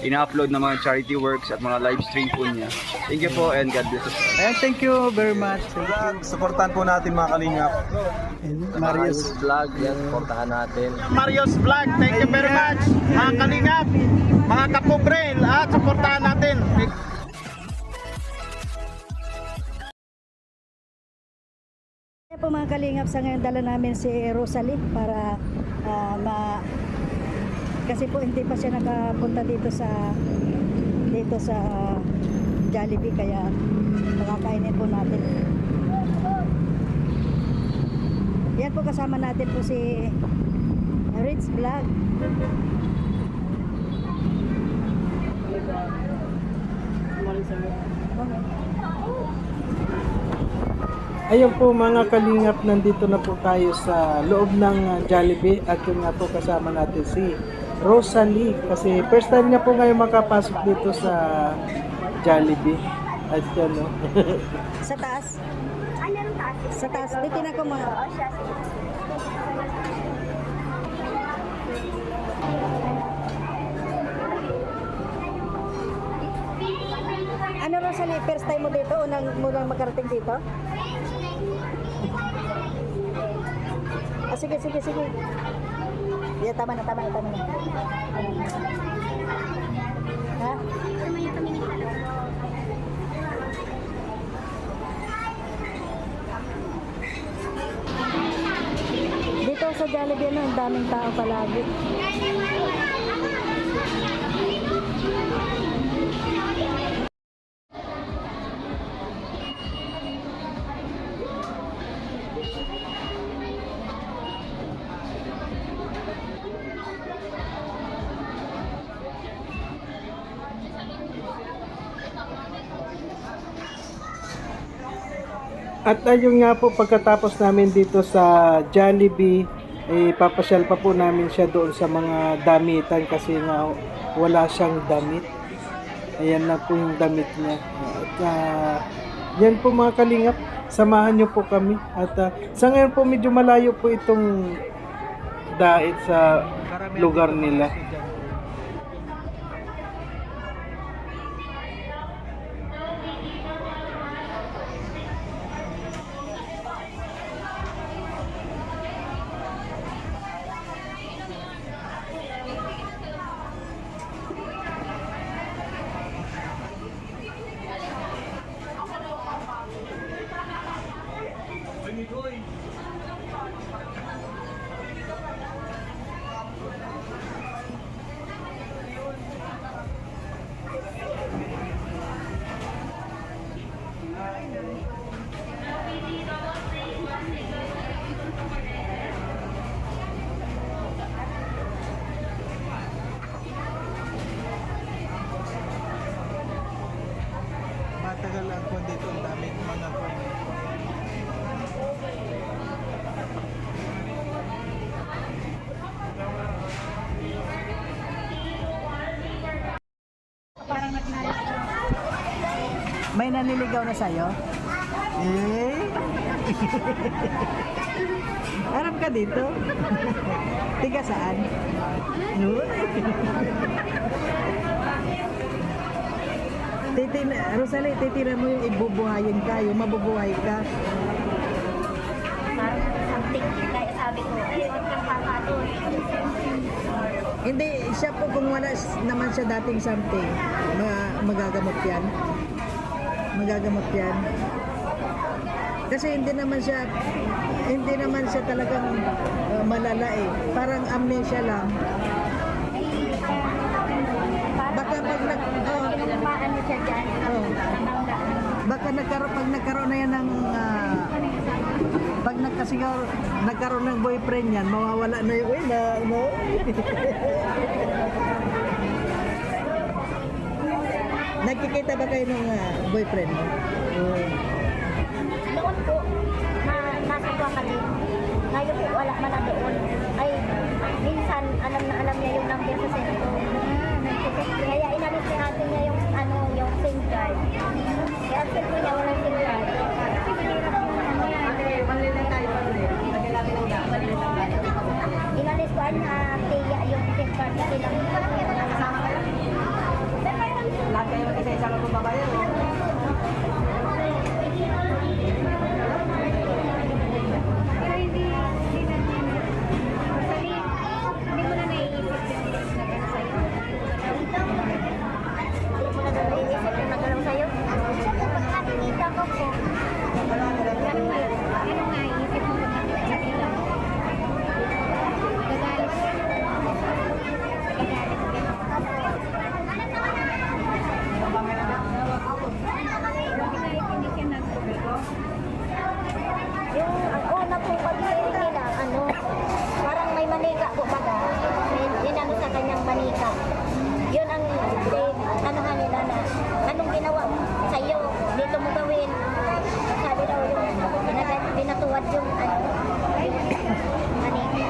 ina-upload na mga charity works at mga live stream po niya. Thank you po and God bless us. Ayan, thank you very much. You. Supportan po natin mga kalingap. And Marius. vlog, yan, portahan natin. Marios Vlog, thank you very much. Mga kalingap, mga kapobre, at supportahan natin. Po mga kalingap sa ngayon dala namin si Rosalie para ah, ma kasi po hindi pa siya nakapunta dito sa dito sa Jollibee kaya makakainin po natin. Yan po kasama natin po si Rich Vlog. Ayun po mga kalingap, nandito na po tayo sa loob ng uh, Jollibee at yun nga po kasama natin si Rosalie kasi first time niya po ngayon makapasok dito sa Jollibee. At yun, no? Sa taas. Ay, meron taas. Sa taas. Dito na ko mga. Oo, siya. Ano Rosalie, first time mo dito? Unang muna makarating dito? Ah, sige, sige, sige. Yeah, tama na, tama na, tama na. Ha? Dito sa Jollibee, ano, ang daming tao palagi. At ayun nga po pagkatapos namin dito sa Jollibee, eh, papasyal pa po namin siya doon sa mga damitan kasi nga wala siyang damit. Ayan na po yung damit niya. At ah, yan po mga kalingap, samahan niyo po kami. At ah, sa ngayon po medyo malayo po itong dait sa lugar nila. Dito ang daming mga May naniligaw na sa'yo? Eh? Harap ka dito? Tiga saan? Titin, Rosalie, titira mo yung ibubuhayin ka, yung mabubuhay ka. Parang something. Kaya sabi ko, ay, huwag kang. Hindi, siya po kung wala naman siya dating something, ma- magagamot yan. Magagamot yan. Kasi hindi naman siya, hindi naman siya talagang uh, malala eh. Parang amnesia lang. Baka pag nag, oh, Paano siya dyan? oh, baka nagkaroon, pag nagkaroon na yan ng, ah, pag nagkasigaw, nagkaroon ng boyfriend yan, mawawala na yung, uy, na, no? Nagkikita ba kayo ng ah, boyfriend mo? Oo. Noon po, na, nasa Tuwakali. Ngayon po, wala man na doon. Ay, kanya, tiya yung safeguard silang Lahat kayo mag-isa-isa lang magbabayad. Pero hindi, hindi na Actually, hindi mo na naiisip yung nagano sa'yo. Hindi mo na naiisip yung nagano sa'yo. Siyempre, pag nakikita ko po, ganun nga, ganun nga, iisip mo pag nakikita sila. Gagalit. Gagalit. Kahit hindi siya nagtuloy. Yung ang una pong pag-ibig nila, ano, parang may manika po baga. May inano sa kanyang manika. Yun ang eh, anuhan nila na anong ginawa mo sa iyo, dito mo gawin. Sabi daw yung binagat- binatuwad yung ano, yung manika.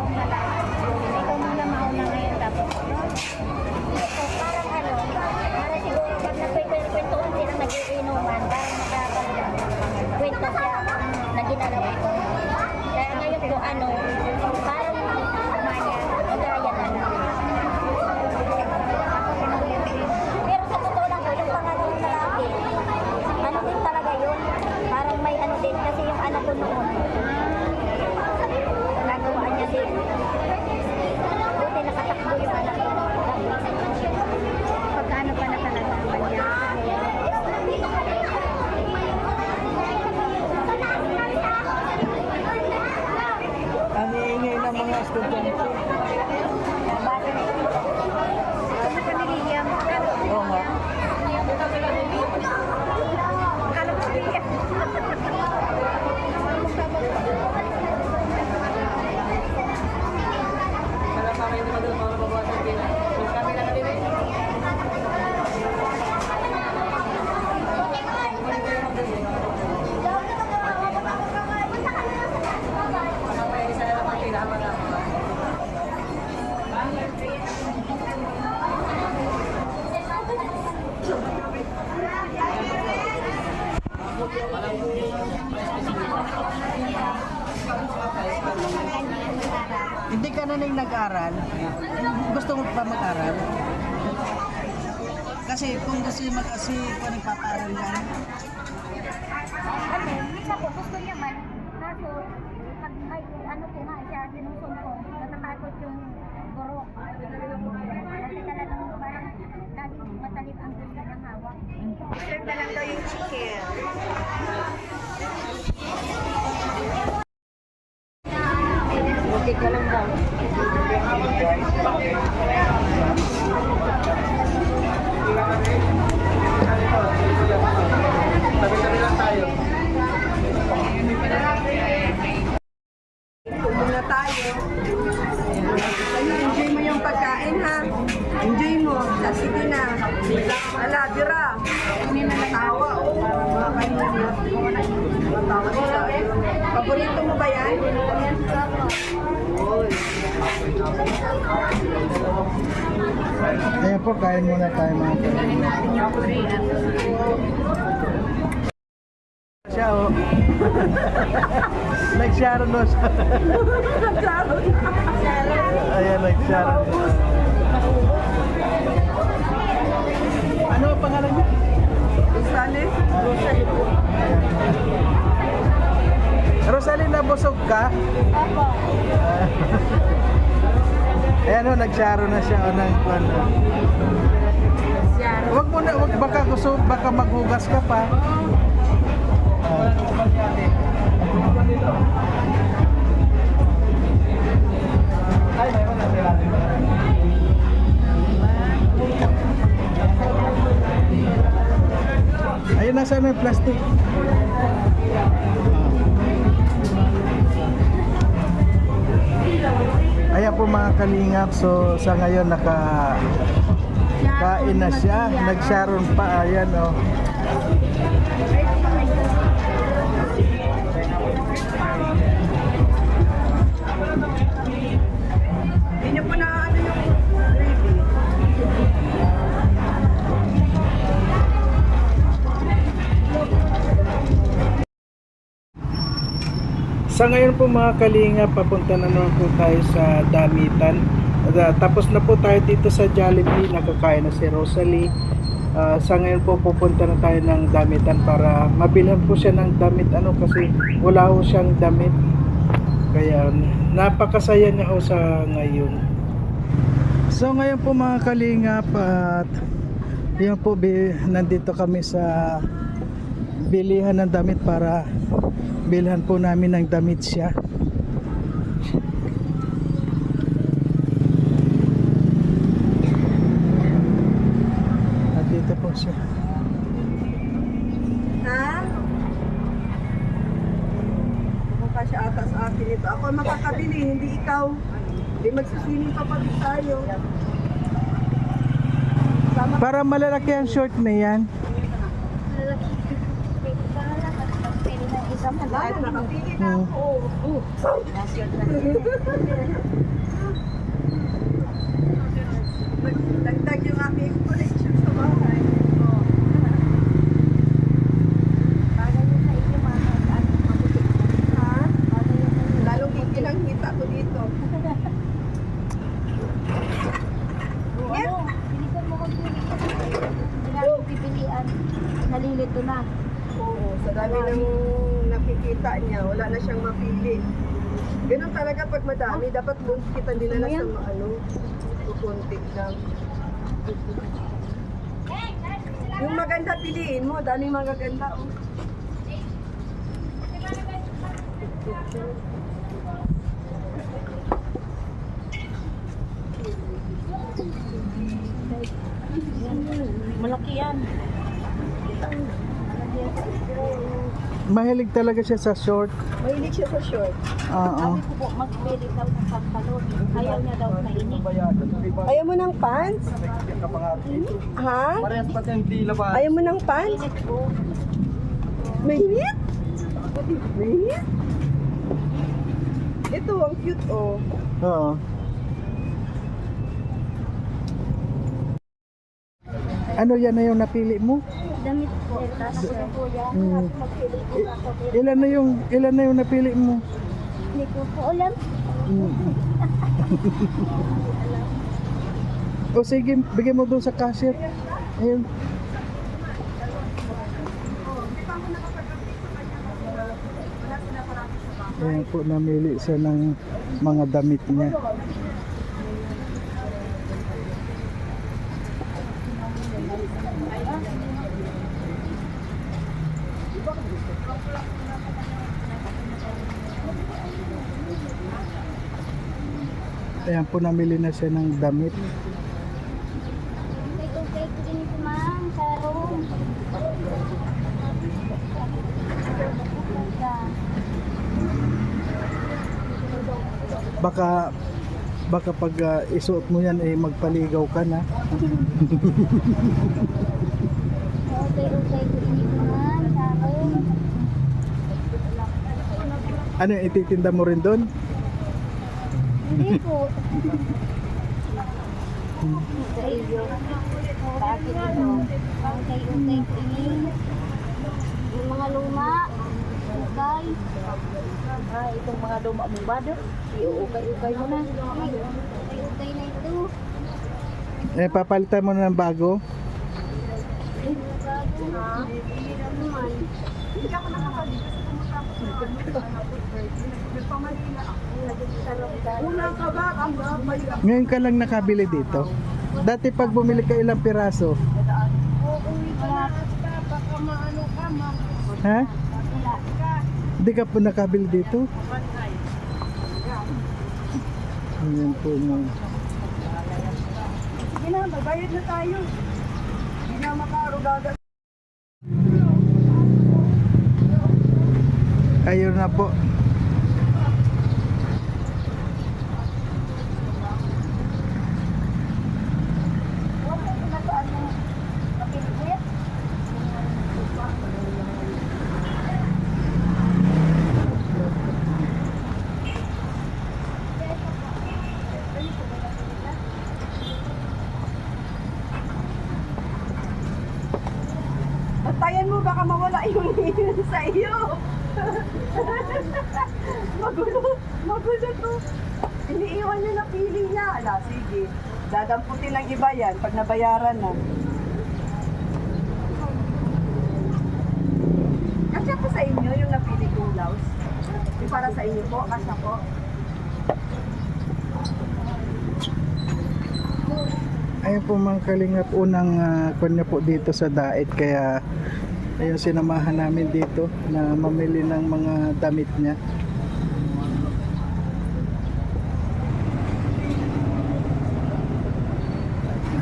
Ikaw muna mauna ngayon tapos. So, parang ano, para siguro pag nagkwento-kwentuhan sila nag-iinuman, parang makakapag-kwento siya na ginagawa ko. Kaya ngayon po, ano, parang umaya, magaya na lang. Pero sa totoo lang po, yung pangalan ng lalaki, ano din talaga yun, parang may ano din, kasi yung anak ko noon, nagawa niya din. Buti nakatakbo yung anak ko. Pagkaano pa na talaga ang kanya. Ang iingay ng mga estudyante. Ano pa niliyam? Oo nga. Akala ko niliyam. Hindi ka na nang nag-aral. Gusto mo pa mag-aral? Mo mag-asi, kung nagpapaaral yan, Ano, minsan po gusto niya man. Kaso, pag may ano po nga siya, sinusumpong, natatakot yung guro. Kasi talagang parang laging matalim ang gusto niyang hawak. Serve na lang daw yung chicken. okay ka lang daw. Tabi-tabi lang tayo. Muna tayo. Ano, enjoy mo yung pagkain ha. Enjoy mo. Sa sige na. Ala, dira. Hindi na natawa. O, para mga kanina. Matawa sila. Paborito mo ba yan? Ayan po, kain muna tayo mga kalingap. Siya oh. Nag-sharon no siya. Ayan, nag-sharon. Ano ang pangalan niya? Sali? Rosalie po. Rosalie, nabusog ka? Opo. Ayan o, nag-sharo na siya o ng ano. Wag mo na, wag baka gusto, baka maghugas ka pa. Ah. Ayun na sana yung plastic. Ayan po mga kalingap, so sa ngayon naka Kain na siya. Nagsaron pa. Ayan, oh. Hindi po na ano yung gravy. Sa ngayon po mga kalinga, papunta na naman po tayo sa Damitan. At, tapos na po tayo dito sa Jollibee, nakakain na si Rosalie. Ah, sa ngayon po pupunta na tayo ng damitan para mabilhan po siya ng damit ano kasi wala ho siyang damit. Kaya napakasaya niya ho sa ngayon. So ngayon po mga kalingap at yun po nandito kami sa bilihan ng damit para bilhan po namin ng damit siya. Ako makakabili, hindi ikaw. Hindi magsusiling pa pag tayo. Sama Para malalaki ang short na yan. tayo, nakapili na Hmm. ako. Oh. Dagdag yung aking collection sa bahay. Ha? Lalong kikilang kita ko dito. Ano? Pilitan mo kung pilitan. pipilian. Nalilito na. Oo, sa dami ng nakikita niya, wala na siyang mapili. Ganun talaga pag madami, dapat doon kita dinala sa ano, kukunti lang. Yung maganda piliin mo, daming magaganda. Oh. Malaki yan. Mahilig talaga siya sa short. Mahilig siya sa short. Oo. Sabi ko po, mag-pili daw ng pantalon. Ayaw niya daw mainit. Ayaw mo ng pants? Ha? Parehas pa yung tila pa. Ayaw mo ng pants? Mainit? Mahingit? Ito, ang cute oh. Oo. Ano yan na yung napili mo? Damit po. Yan. Mm. Ako. Ilan na yung ilan na yung napili mo? Hindi ko po alam. O sige, bigyan mo doon sa cashier. Ayun. Ayan po, namili siya ng mga damit niya. Ayan po, namili na siya ng damit. Baka baka pag ah, isuot mo yan eh magpaligaw ka na. Ano ititinda mo rin doon? Hindi po. Sa iyo. Bakit ito? Yung mga luma. Okay. Ah, itong mga luma mo ba do? I-ukay-ukay mo na. Okay-okay na ito. Eh papalitan mo na ng bago. Bago ha. Hindi naman. Una ka ba? Ngayon ka lang nakabili dito. Dati pag bumili ka ilang piraso. Ha? Hindi ka po nakabili dito? Ayan po mo. Sige na, magbayad na tayo. Hindi na makarugaga. Ayun na po. Ngipin sa iyo. magulo, magulo to. Iniiwan niya na pili niya. Ala, sige. Dadamputin ng iba yan pag nabayaran na. Kasya po sa inyo yung napili kong blouse. Yung para sa inyo po, kasya po. Ayun po mga kalingap, unang uh, niya po dito sa Daet kaya ayun sinamahan namin dito na mamili ng mga damit niya.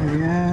Ayan.